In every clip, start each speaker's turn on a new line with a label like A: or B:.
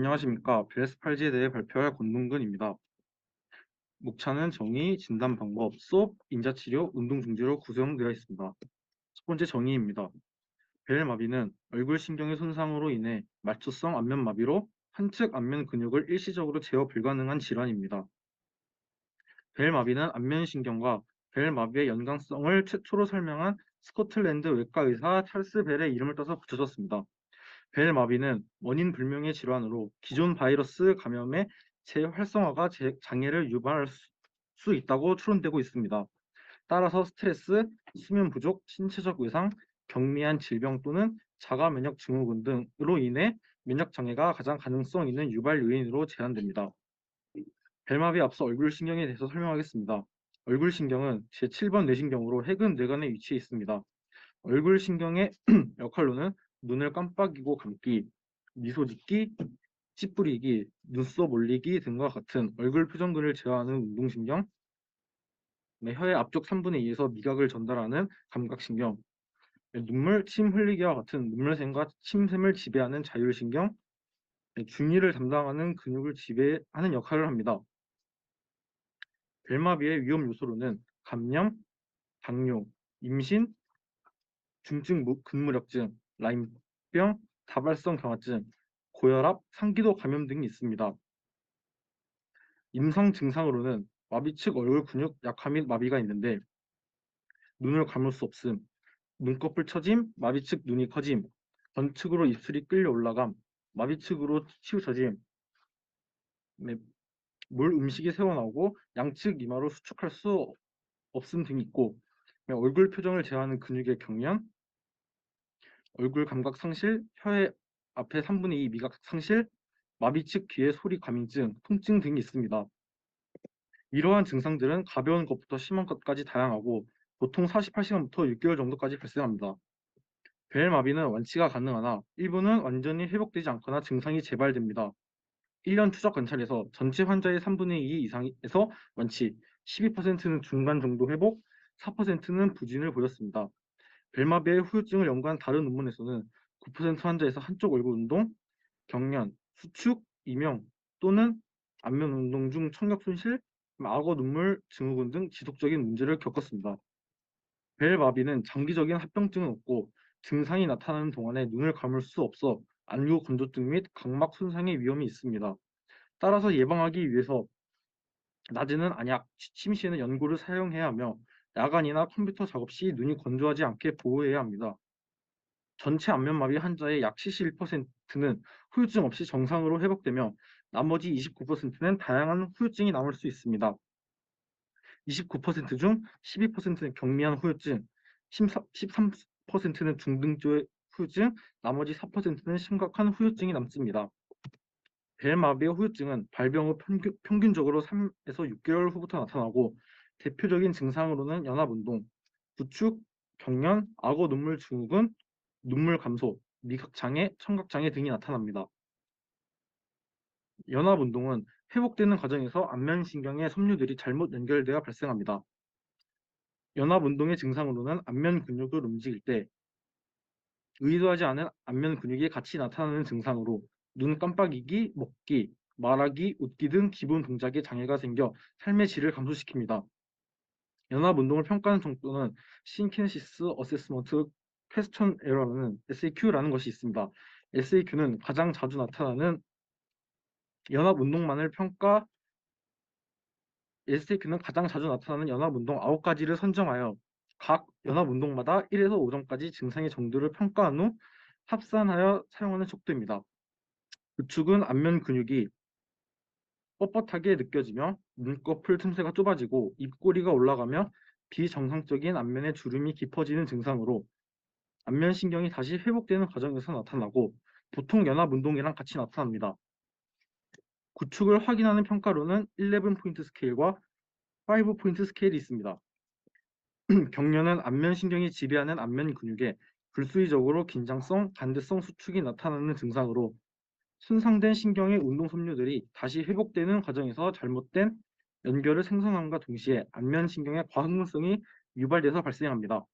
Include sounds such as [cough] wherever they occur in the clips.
A: 안녕하십니까. 베레스팔지에 대해 발표할 권동근입니다. 목차는 정의, 진단 방법, 수업, 인자치료, 운동 중지로 구성되어 있습니다. 첫 번째 정의입니다. 벨마비는 얼굴 신경의 손상으로 인해 말초성 안면 마비로 한측 안면 근육을 일시적으로 제어 불가능한 질환입니다. 벨마비는 안면 신경과 벨마비의 연관성을 최초로 설명한 스코틀랜드 외과 의사 찰스 벨의 이름을 따서 붙여졌습니다. 벨마비는 원인 불명의 질환으로 기존 바이러스 감염의 재활성화가 제- 장애를 유발할 수, 수 있다고 추론되고 있습니다. 따라서 스트레스, 수면 부족, 신체적 외상, 경미한 질병 또는 자가 면역 증후군 등으로 인해 면역 장애가 가장 가능성 있는 유발 요인으로 제한됩니다. 벨마비에 앞서 얼굴 신경에 대해서 설명하겠습니다. 얼굴 신경은 제7번 뇌신경으로 해근 뇌관에 위치해 있습니다. 얼굴 신경의 [clears throat] 역할로는 눈을 깜빡이고 감기, 미소 짓기, 찌푸리기, 눈썹 올리기 등과 같은 얼굴 표정들을 제어하는 운동신경, 네, 혀의 앞쪽 3분의 2에서 미각을 전달하는 감각신경, 네, 눈물, 침 흘리기와 같은 눈물샘과 침샘을 지배하는 자율신경, 네, 중위를 담당하는 근육을 지배하는 역할을 합니다. 벨마비의 위험 요소로는 감염, 당뇨, 임신, 중증 무- 근무력증, 라임 병, 다발성 경화증, 고혈압, 상기도 감염 등이 있습니다. 임상 증상으로는 마비 측 얼굴 근육 약화 및 마비가 있는데 눈을 감을 수 없음, 눈꺼풀 처짐, 마비 측 눈이 커짐, 전측으로 입술이 끌려 올라감, 마비 측으로 치우쳐짐, 네, 물 음식이 새어나오고 양측 이마로 수축할 수 없음 등이 있고 네, 얼굴 표정을 제어하는 근육의 경련, 얼굴 감각 상실, 혀의 앞에 3분의 2 미각 상실, 마비 측 귀의 소리 과민증, 통증 등이 있습니다. 이러한 증상들은 가벼운 것부터 심한 것까지 다양하고 보통 48시간부터 6개월 정도까지 발생합니다. 벨 마비는 완치가 가능하나 일부는 완전히 회복되지 않거나 증상이 재발됩니다. 1년 추적 관찰에서 전체 환자의 3분의 2 이상에서 완치, 12%는 중간 정도 회복, 4%는 부진을 보였습니다. 벨마비의 후유증을 연구한 다른 논문에서는 9% 환자에서 한쪽 얼굴 운동, 경련, 수축, 이명 또는 안면 운동 중 청력 손실, 악어 눈물 증후군 등 지속적인 문제를 겪었습니다. 벨마비는 장기적인 합병증은 없고 증상이 나타나는 동안에 눈을 감을 수 없어 안구 건조증 및 각막 손상의 위험이 있습니다. 따라서 예방하기 위해서 낮에는 안약, 취침 시에는 연고를 사용해야 하며 야간이나 컴퓨터 작업 시 눈이 건조하지 않게 보호해야 합니다. 전체 안면마비 환자의 약 71%는 후유증 없이 정상으로 회복되며 나머지 29%는 다양한 후유증이 남을 수 있습니다. 29%중 12%는 경미한 후유증, 13%는 중등조의 후유증, 나머지 4%는 심각한 후유증이 남습니다. 벨마비의 후유증은 발병 후 평균, 평균적으로 3에서 6개월 후부터 나타나고 대표적인 증상으로는 연합운동, 부축, 경련, 악어 눈물 증후군, 눈물 감소, 미각장애, 청각장애 등이 나타납니다. 연합운동은 회복되는 과정에서 안면신경의 섬유들이 잘못 연결되어 발생합니다. 연합운동의 증상으로는 안면 근육을 움직일 때 의도하지 않은 안면 근육이 같이 나타나는 증상으로 눈 깜빡이기, 먹기, 말하기, 웃기 등 기본 동작에 장애가 생겨 삶의 질을 감소시킵니다. 연합운동을 평가하는 정도는 신키네시스 어세스먼트 퀘스천 에러라는 SAQ라는 것이 있습니다. SAQ는 가장 자주 나타나는 연합운동만을 평가 SAQ는 가장 자주 나타나는 연합운동 9가지를 선정하여 각 연합운동마다 1에서 5점까지 증상의 정도를 평가한 후 합산하여 사용하는 속도입니다. 구축은 안면 근육이 뻣뻣하게 느껴지며 눈꺼풀 틈새가 좁아지고 입꼬리가 올라가며 비정상적인 안면의 주름이 깊어지는 증상으로 안면 신경이 다시 회복되는 과정에서 나타나고 보통 연합 운동이랑 같이 나타납니다. 구축을 확인하는 평가로는 11포인트 스케일과 5포인트 스케일이 있습니다. [clears throat] 경련은 안면 신경이 지배하는 안면 근육에 불수의적으로 긴장성, 반대성 수축이 나타나는 증상으로 손상된 신경의 운동 섬유들이 다시 회복되는 과정에서 잘못된 연결을 생성함과 동시에 안면 신경의 과흥분성이 유발돼서 발생합니다.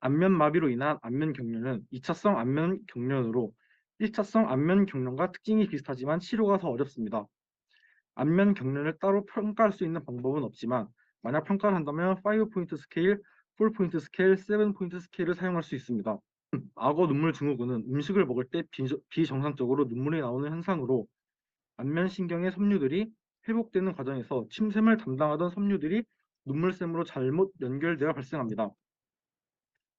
A: 안면 마비로 인한 안면 경련은 2차성 안면 경련으로 1차성 안면 경련과 특징이 비슷하지만 치료가 더 어렵습니다. 안면 경련을 따로 평가할 수 있는 방법은 없지만 만약 평가를 한다면 5포인트 스케일, 4포인트 스케일, 7포인트 스케일을 사용할 수 있습니다. [clears throat] 악어 눈물 증후군은 음식을 먹을 때 비정상적으로 눈물이 나오는 현상으로 안면신경의 섬유들이 회복되는 과정에서 침샘을 담당하던 섬유들이 눈물샘으로 잘못 연결되어 발생합니다.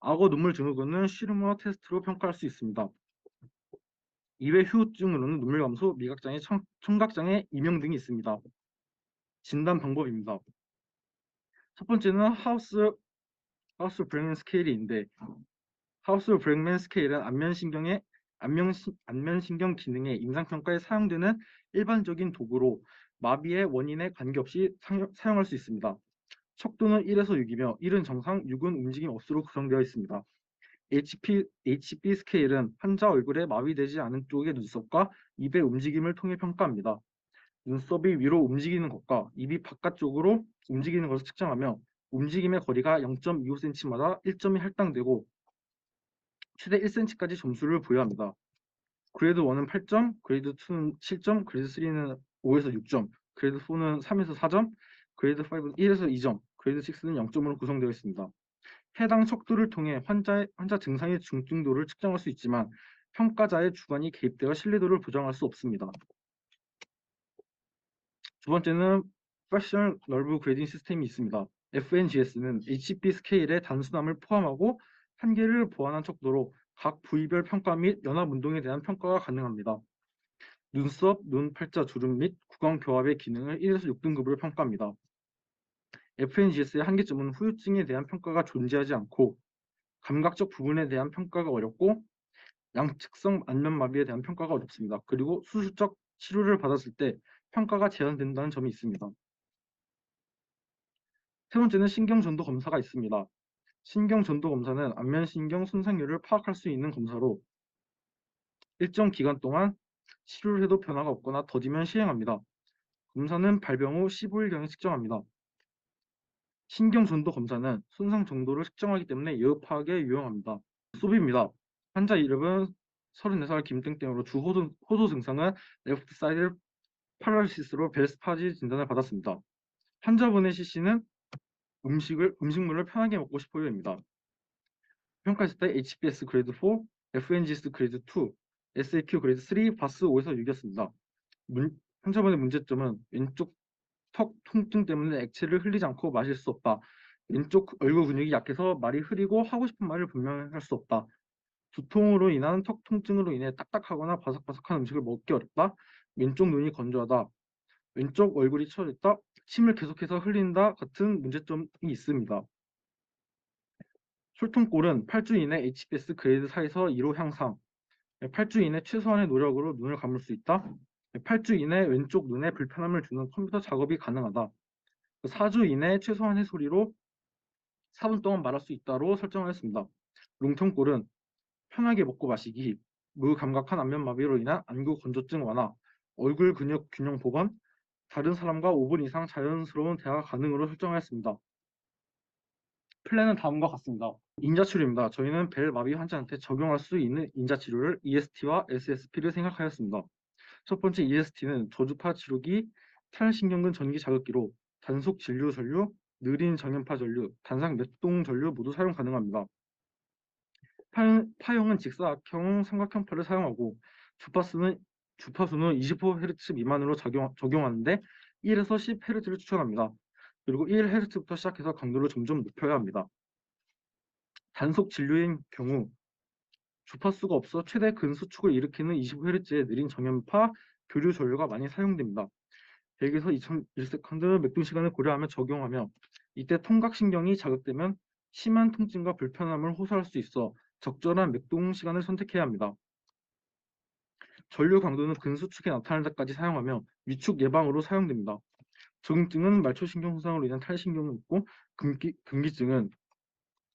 A: 악어 눈물 증후군은 쉬르머 테스트로 평가할 수 있습니다. 이외 후유증으로는 눈물 감소, 미각장애, 청, 청각장애, 이명 등이 있습니다. 진단 방법입니다. 첫 번째는 하우스 하우스 브랭맨 스케일인데 하우스 브랭맨 스케일은 안면신경의 안면신, 안면신경 기능의 임상평가에 사용되는 일반적인 도구로 마비의 원인에 관계없이 사용, 사용할 수 있습니다. 척도는 1에서 6이며 1은 정상, 6은 움직임 없으로 구성되어 있습니다. HP, HP 스케일은 환자 얼굴에 마비되지 않은 쪽의 눈썹과 입의 움직임을 통해 평가합니다. 눈썹이 위로 움직이는 것과 입이 바깥쪽으로 움직이는 것을 측정하며 움직임의 거리가 0.25cm마다 1점이 할당되고 최대 1cm까지 점수를 부여합니다. 그레이드 1은 8점, 그레이드 2는 7점, 그레이드 3는 5에서 6점, 그레이드 4는 3에서 4점, 그레이드 5는 1에서 2점, 그레이드 6는 0점으로 구성되어 있습니다. 해당 척도를 통해 환자의, 환자 증상의 중증도를 측정할 수 있지만 평가자의 주관이 개입되어 신뢰도를 보장할 수 없습니다. 두 번째는 Fractional Nerve Grading 시스템이 있습니다. FNGS는 HP 스케일의 단순함을 포함하고 한계를 보완한 척도로 각 부위별 평가 및 연합 운동에 대한 평가가 가능합니다. 눈썹, 눈, 팔자, 주름 및 구강 교합의 기능을 1에서 6등급으로 평가합니다. FNGS의 한계점은 후유증에 대한 평가가 존재하지 않고 감각적 부분에 대한 평가가 어렵고 양측성 안면마비에 대한 평가가 어렵습니다. 그리고 수술적 치료를 받았을 때 평가가 제한된다는 점이 있습니다. 세 번째는 신경전도 검사가 있습니다. 신경전도 검사는 안면신경 손상률을 파악할 수 있는 검사로 일정 기간 동안 치료를 해도 변화가 없거나 더디면 시행합니다. 검사는 발병 후 15일경에 측정합니다. 신경전도 검사는 손상 정도를 측정하기 때문에 예후 파악에 유용합니다. 수비입니다. 환자 이름은 34살 김땡땡으로 주 호소, 호소 증상은 레프트 사이드 파라리시스로 벨스파지 진단을 받았습니다. 환자분의 CC는 음식을 음식물을 편하게 먹고 싶어요입니다. 평가했을 때 HBS 그레이드 4, FNGS 그레이드 2, SAQ 그레이드 3, 바스 5에서 6이었습니다. 문, 환자분의 문제점은 왼쪽 턱 통증 때문에 액체를 흘리지 않고 마실 수 없다. 왼쪽 얼굴 근육이 약해서 말이 흐리고 하고 싶은 말을 분명히 할 수 없다. 두통으로 인한 턱 통증으로 인해 딱딱하거나 바삭바삭한 음식을 먹기 어렵다. 왼쪽 눈이 건조하다. 왼쪽 얼굴이 처졌다. 침을 계속해서 흘린다 같은 문제점이 있습니다. 솔통골은 8주 이내 HBS 그레이드 4에서 2로 향상, 8주 이내 최소한의 노력으로 눈을 감을 수 있다. 8주 이내 왼쪽 눈에 불편함을 주는 컴퓨터 작업이 가능하다. 4주 이내 최소한의 소리로 4분 동안 말할 수 있다로 설정하였습니다. 롱통골은 편하게 먹고 마시기, 무감각한 안면마비로 인한 안구 건조증 완화, 얼굴 근육 균형 보건, 다른 사람과 5분 이상 자연스러운 대화 가능으로 설정하였습니다. 플랜은 다음과 같습니다. 인자치료입니다. 저희는 벨 마비 환자한테 적용할 수 있는 인자치료를 EST와 SSP를 생각하였습니다. 첫 번째 EST는 저주파 치료기, 탈신경근 전기 자극기로 단속 진료 전류, 느린 정연파 전류, 단상 맥동 전류 모두 사용 가능합니다. 파, 파형은 직사각형 삼각형파를 사용하고 주파수는 주파수는 20Hz 미만으로 작용, 적용하는데 1에서 10Hz를 추천합니다. 그리고 1Hz부터 시작해서 강도를 점점 높여야 합니다. 단속 진료인 경우 주파수가 없어 최대 근수축을 일으키는 25Hz의 느린 정연파 교류 전류가 많이 사용됩니다. 100에서 2001세컨드 맥동 시간을 고려하며 적용하며 이때 통각신경이 자극되면 심한 통증과 불편함을 호소할 수 있어 적절한 맥동 시간을 선택해야 합니다. 전류 강도는 근수축에 나타날 때까지 사용하며 위축 예방으로 사용됩니다. 적응증은 말초신경 손상으로 인한 탈신경이 있고 금기, 금기증은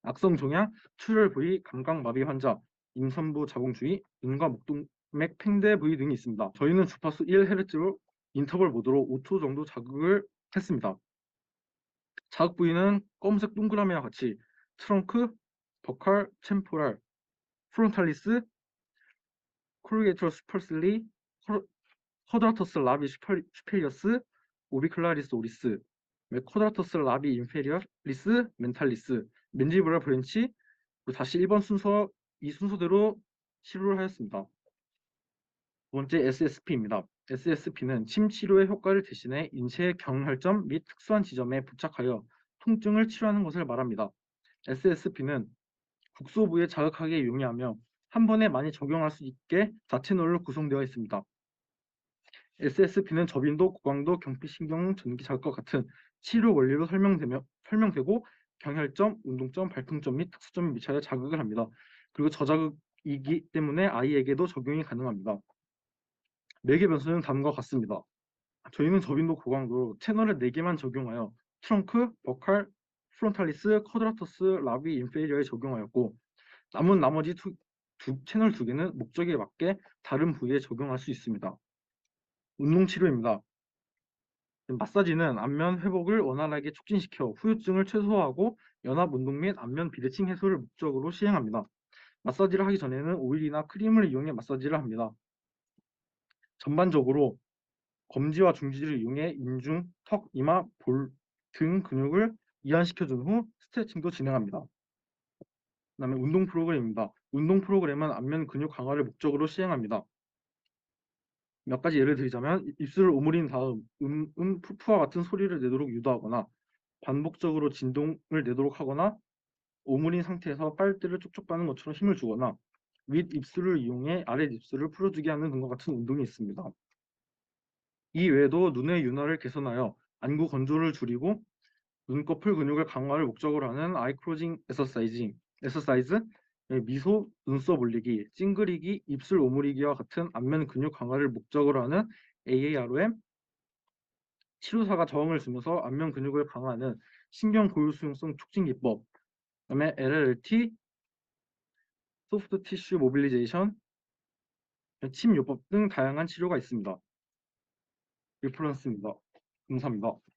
A: 악성 종양, 출혈 부위, 감각 마비 환자, 임산부 자궁주의, 눈과 목동맥 팽대 부위 등이 있습니다. 저희는 주파수 1Hz로 인터벌 모드로 5초 정도 자극을 했습니다. 자극 부위는 검은색 동그라미와 같이 트렁크, 버칼, 챔포랄, 프론탈리스, 코르게이터 슈퍼슬리, 쿼드라터스 라비 슈페리어스, 오비클라리스 오리스, 쿼드라터스 라비 인페리어리스 멘탈리스, 맨지브라 브랜치, 그리고 다시 1번 순서 이 순서대로 치료를 하였습니다. 두 번째 SSP입니다. SSP는 침 치료의 효과를 대신해 인체의 경혈점 및 특수한 지점에 부착하여 통증을 치료하는 것을 말합니다. SSP는 국소 부위에 자극하게 용이하며 한 번에 많이 적용할 수 있게 자체놀로 구성되어 있습니다. SSP는 저빈도, 고강도, 경피신경 전기 자극과 같은 치료 원리로 설명되며, 설명되고 경혈점, 운동점, 발풍점 및 특수점에 미치하여 자극을 합니다. 그리고 저자극이기 때문에 아이에게도 적용이 가능합니다. 매개 변수는 다음과 같습니다. 저희는 저빈도 고강도로 채널을 4개만 적용하여 트렁크, 버칼, 프론탈리스, 쿼드라터스, 라비, 인페리어에 적용하였고 남은 나머지 두, 두- 채널 두 개는 목적에 맞게 다른 부위에 적용할 수 있습니다. 운동 치료입니다. 마사지는 안면 회복을 원활하게 촉진시켜 후유증을 최소화하고 연합 운동 및 안면 비대칭 해소를 목적으로 시행합니다. 마사지를 하기 전에는 오일이나 크림을 이용해 마사지를 합니다. 전반적으로 검지와 중지를 이용해 인중, 턱, 이마, 볼 등 근육을 이완시켜준 후 스트레칭도 진행합니다. 그 다음에 운동 프로그램입니다. 운동 프로그램은 안면 근육 강화를 목적으로 시행합니다. 몇 가지 예를 이- 입술을 오므린 다음 음, 음, 푸푸와 같은 소리를 내도록 유도하거나 반복적으로 진동을 내도록 하거나 오므린 상태에서 빨대를 쪽쪽 빠는 것처럼 힘을 주거나 윗 입술을 이용해 아랫 입술을 풀어주게 하는 등과 같은 운동이 있습니다. 이 외에도 눈의 윤활을 개선하여 안구 건조를 줄이고 눈꺼풀 근육을 강화를 목적으로 하는 아이 크로징 에서사이징, 에서사이즈, 예, 미소, 눈썹 올리기, 찡그리기, 입술 오므리기와 같은 안면 근육 강화를 목적으로 하는 AAROM, 치료사가 저항을 주면서 안면 근육을 강화하는 신경 고유 수용성 촉진 기법, 그다음에 LLT, 소프트 티슈 모빌리제이션, 침 요법 등 다양한 치료가 있습니다. 리퍼런스입니다. 감사합니다.